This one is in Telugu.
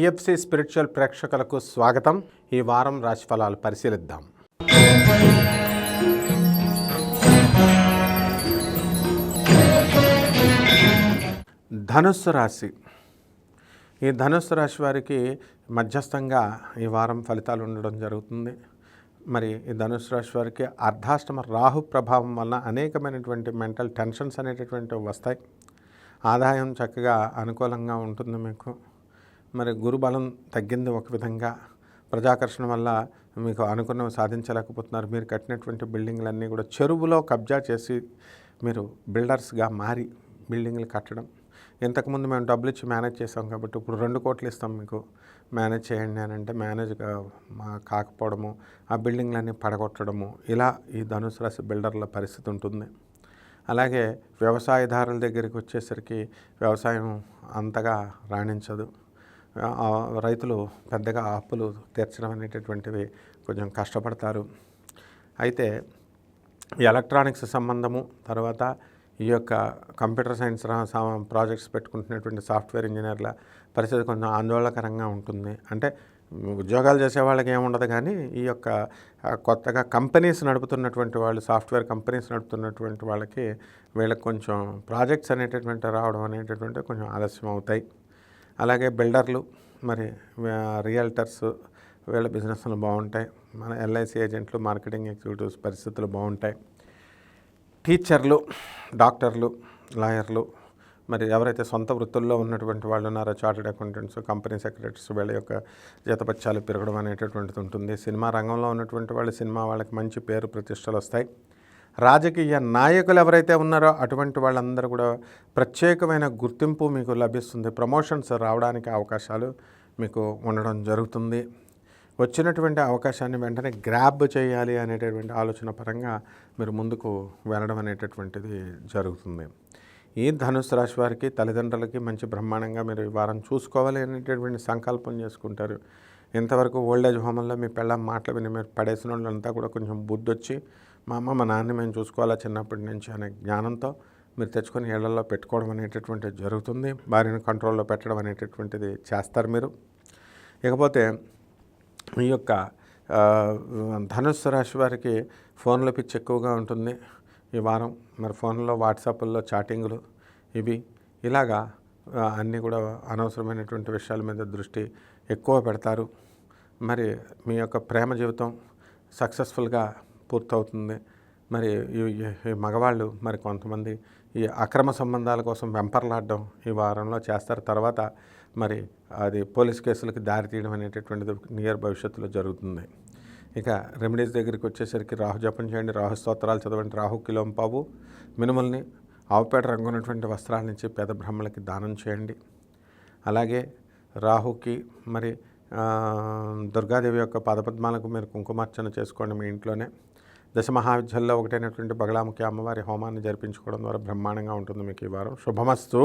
టిఎఫ్సి స్పిరిచువల్ ప్రేక్షకులకు స్వాగతం. ఈ వారం రాశిఫలాలు పరిశీలిద్దాం. ధనుస్సు రాశి. ఈ ధనుస్సు రాశి వారికి మధ్యస్థంగా ఈ వారం ఫలితాలు ఉండడం జరుగుతుంది. మరి ఈ ధనుసు రాశి వారికి అర్ధాష్టమ రాహు ప్రభావం వలన అనేకమైనటువంటి మెంటల్ టెన్షన్స్ అనేటటువంటివి వస్తాయి. ఆదాయం చక్కగా అనుకూలంగా ఉంటుంది మీకు. మరి గురుబలం తగ్గింది ఒక విధంగా. ప్రజాకర్షణ వల్ల మీకు అనుకున్నవి సాధించలేకపోతున్నారు. మీరు కట్టినటువంటి బిల్డింగ్లన్నీ కూడా చెరువులో కబ్జా చేసి మీరు బిల్డర్స్గా మారి బిల్డింగ్లు కట్టడం. ఇంతకుముందు మేము డబ్బులు ఇచ్చి మేనేజ్ చేసాం కాబట్టి ఇప్పుడు రెండు కోట్లు ఇస్తాం మీకు. మేనేజ్ చేయండి అని అంటే మేనేజ్ కాకపోవడము ఆ బిల్డింగ్లన్నీ పడగొట్టడము. ఇలా ఈ ధనుసు రాశి బిల్డర్ల పరిస్థితి ఉంటుంది. అలాగే వ్యవసాయదారుల దగ్గరికి వచ్చేసరికి వ్యవసాయం అంతగా రాణించదు. రైతులు పెద్దగా అప్పులు తీర్చడం అనేటటువంటివి కొంచెం కష్టపడతారు. అయితే ఎలక్ట్రానిక్స్ సంబంధము తర్వాత ఈ యొక్క కంప్యూటర్ సైన్స్ రా- సా- ప్రాజెక్ట్స్ పెట్టుకుంటున్నటువంటి సాఫ్ట్వేర్ ఇంజనీర్ల పరిస్థితి కొంచెం ఆందోళనకరంగా ఉంటుంది. అంటే ఉద్యోగాలు చేసే వాళ్ళకి ఏముండదు కానీ ఈ యొక్క కొత్తగా కంపెనీస్ నడుపుతున్నటువంటి వాళ్ళు సాఫ్ట్వేర్ కంపెనీస్ నడుపుతున్నటువంటి వాళ్ళకి వీళ్ళకి కొంచెం ప్రాజెక్ట్స్ అనేటటువంటి రావడం అనేటటువంటి కొంచెం ఆలస్యం అవుతాయి అలాగే బిల్డర్లు మరి రియల్టర్స్ వీళ్ళ బిజినెస్లు బాగుంటాయి. మన ఎల్ఐసి ఏజెంట్లు మార్కెటింగ్ ఎగ్జిక్యూటివ్స్ పరిస్థితులు బాగుంటాయి. టీచర్లు డాక్టర్లు లాయర్లు మరి ఎవరైతే సొంత వృత్తుల్లో ఉన్నటువంటి వాళ్ళు ఉన్నారో చార్టెడ్ అకౌంటెంట్స్ కంపెనీ సెక్రటరీస్ వీళ్ళ యొక్క జీతపత్యాలు పెరగడం అనేటటువంటిది ఉంటుంది. సినిమా రంగంలో ఉన్నటువంటి వాళ్ళు సినిమా వాళ్ళకి మంచి పేరు ప్రతిష్టలు వస్తాయి. రాజకీయ నాయకులు ఎవరైతే ఉన్నారో అటువంటి వాళ్ళందరూ కూడా ప్రత్యేకమైన గుర్తింపు మీకు లభిస్తుంది. ప్రమోషన్స్ రావడానికి అవకాశాలు మీకు ఉండడం జరుగుతుంది. వచ్చినటువంటి అవకాశాన్ని వెంటనే గ్రాబ్ చేయాలి అనేటటువంటి ఆలోచన పరంగా మీరు ముందుకు వెళ్ళడం అనేటటువంటిది జరుగుతుంది. ఈ ధనుసు రాశి వారికి తల్లిదండ్రులకి మంచి బ్రహ్మాండంగా మీరు ఈ వారం చూసుకోవాలి అనేటటువంటి సంకల్పం చేసుకుంటారు. ఇంతవరకు ఓల్డేజ్ హోమంలో మీ పిల్ల మాటలు విని మీరు పడేసిన వాళ్ళంతా కూడా కొంచెం బుద్ధి వచ్చి మా అమ్మ మా నాన్న మేము చూసుకోవాలా చిన్నప్పటి నుంచి అనే జ్ఞానంతో మీరు తెచ్చుకొని ఏళ్ళలో పెట్టుకోవడం అనేటటువంటిది జరుగుతుంది. భార్యను కంట్రోల్లో పెట్టడం అనేటటువంటిది చేస్తారు మీరు. ఇకపోతే ఈ యొక్క ధనుస్సు రాశి వారికి ఫోన్ల పిచ్చి ఎక్కువగా ఉంటుంది. ఈ వారం మరి ఫోన్లో వాట్సాప్ల్లో చాటింగ్లు ఇవి. ఇలాగా అన్నీ కూడా అనవసరమైనటువంటి విషయాల మీద దృష్టి ఎక్కువ పెడతారు. మరి మీ యొక్క ప్రేమ జీవితం సక్సెస్ఫుల్గా పూర్తవుతుంది. మరి ఈ- మగవాళ్ళు మరి కొంతమంది ఈ అక్రమ సంబంధాల కోసం వెంపర్లాడడం ఈ వారంలో చేస్తారు. తర్వాత మరి అది పోలీస్ కేసులకు దారి తీయడం అనేటటువంటిది నియర్ భవిష్యత్తులో జరుగుతుంది. ఇక రెమెడీస్ దగ్గరికి వచ్చేసరికి రాహు జపం చేయండి రాహు స్తోత్రాలు చదవండి రాహు కిలోంపావు మినుముల్ని ఆవుపేట రంగు ఉన్నటువంటి వస్త్రాల నుంచి పేద బ్రహ్మలకి దానం చేయండి. అలాగే రాహుకి మరి దుర్గాదేవి యొక్క పాదపద్మాలకు మీరు కుంకుమార్చన చేసుకోండి మీ ఇంట్లోనే. దశ మహావిద్యల్లో ఒకటైనటువంటి బగళాముఖి అమ్మవారి హోమాన్ని జరిపించుకోవడం ద్వారా బ్రహ్మాండంగా ఉంటుంది మీకు ఈ వారం. శుభమస్తూ.